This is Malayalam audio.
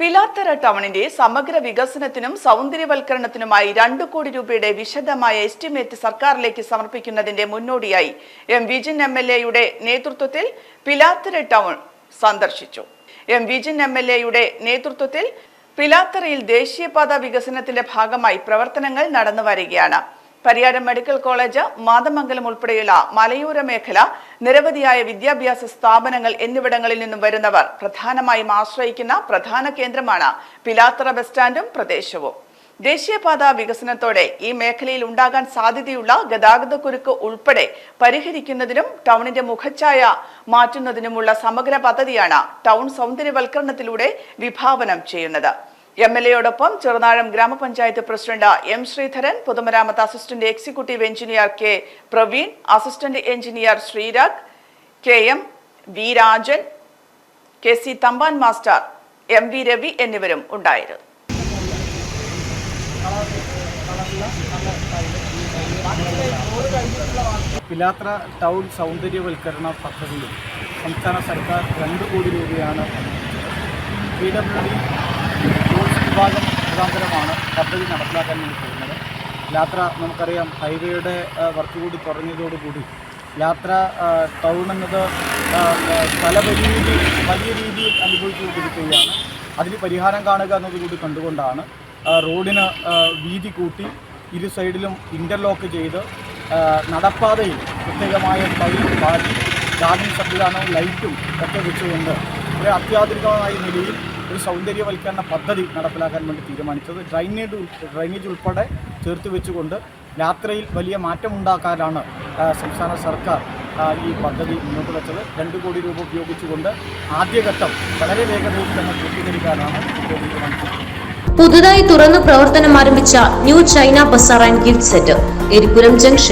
പിലാത്തറ ടൗണിന്റെ സമഗ്ര വികസനത്തിനും സൗന്ദര്യവൽക്കരണത്തിനുമായി രണ്ടു കോടി രൂപയുടെ വിശദമായ എസ്റ്റിമേറ്റ് സർക്കാരിലേക്ക് സമർപ്പിക്കുന്നതിന്റെ മുന്നോടിയായി എം വിജിൻ എം എൽ എയുടെ നേതൃത്വത്തിൽ പിലാത്തറ ടൗൺ സന്ദർശിച്ചു. എം വിജിൻ എം എൽ എയുടെ നേതൃത്വത്തിൽ പിലാത്തറയിൽ ദേശീയപാത വികസനത്തിന്റെ ഭാഗമായി പ്രവർത്തനങ്ങൾ നടന്നു വരികയാണ് പരിയാരം മെഡിക്കൽ കോളേജ് മാതമംഗലം ഉൾപ്പെടെയുള്ള മലയോര മേഖല നിരവധിയായ വിദ്യാഭ്യാസ സ്ഥാപനങ്ങൾ എന്നിവിടങ്ങളിൽ നിന്നും വരുന്നവർ പ്രധാനമായും ആശ്രയിക്കുന്ന പ്രധാന കേന്ദ്രമാണ് പിലാത്തറ ബസ് സ്റ്റാൻഡും പ്രദേശവും. ദേശീയപാത വികസനത്തോടെ ഈ മേഖലയിൽ ഉണ്ടാകാൻ സാധ്യതയുള്ള ഗതാഗത കുരുക്ക് ഉൾപ്പെടെ പരിഹരിക്കുന്നതിനും ടൗണിന്റെ മുഖച്ഛായ മാറ്റുന്നതിനുമുള്ള സമഗ്ര പദ്ധതിയാണ് ടൗൺ സൗന്ദര്യവൽക്കരണത്തിലൂടെ വിഭാവനം ചെയ്യുന്നത്. എം എൽ എയോടൊപ്പം ചെറുനാഴം ഗ്രാമപഞ്ചായത്ത് പ്രസിഡന്റ് എം ശ്രീധരൻ പൊതുമരാമത്ത് assistant executive engineer K Praveen assistant engineer Sreerag K M V Rajan K C Thampan master M V Ravi എന്നിവരും ഉണ്ടായിരുന്നു. പിലാത്ര ടൗൺ സൗന്ദര്യവൽക്കരണ പദ്ധതിയിൽ സംസ്ഥാന സർക്കാർ രണ്ട് കോടി രൂപയാണ് പി ഡബ്ല്യു ഡി വിഭാഗം മുഖാന്തരമാണ് പദ്ധതി നടപ്പിലാക്കാൻ വേണ്ടി പോകുന്നത്. യാത്ര നമുക്കറിയാം ഹൈവേയുടെ വർക്ക് കൂടി കുറഞ്ഞതോടുകൂടി യാത്ര ടൗൺ എന്നത് സ്ഥലപരിമിതി വലിയ രീതിയിൽ അനുഭവിച്ചുകൊണ്ടിരിക്കുകയാണ്. അതിന് പരിഹാരം കാണുക എന്നതുകൂടി കണ്ടുകൊണ്ടാണ് റോഡിന് വീതി കൂട്ടി ഇരു സൈഡിലും ഇന്റർലോക്ക് ചെയ്ത് നടപ്പാതയിൽ പ്രത്യേകമായ ടൈൽ ബാറ്റി ഗാർഡൻ സംവിധാനവും ലൈറ്റും ഒക്കെ വെച്ചുകൊണ്ട് ഒരു അത്യാധുനികമായ നിലയിൽ ഒരു സൗന്ദര്യവൽക്കരണ പദ്ധതി നടപ്പിലാക്കാൻ വേണ്ടി തീരുമാനിച്ചത്. ഡ്രൈനേജ് ഡ്രൈനേജ് ഉൾപ്പെടെ ചേർത്ത് വെച്ചുകൊണ്ട് രാത്രിയിൽ വലിയ മാറ്റമുണ്ടാക്കാനാണ് സംസ്ഥാന സർക്കാർ ഈ പദ്ധതി മുന്നോട്ട് വെച്ചത്. രണ്ട് കോടി രൂപ ഉപയോഗിച്ചുകൊണ്ട് ആദ്യഘട്ടം വളരെ വേഗതയിൽ തന്നെ പൂർത്തീകരിക്കാനാണ് പുതുതായി തുറന്ന് പ്രവർത്തനം ആരംഭിച്ച new China bazaar and gift set Eripuram junction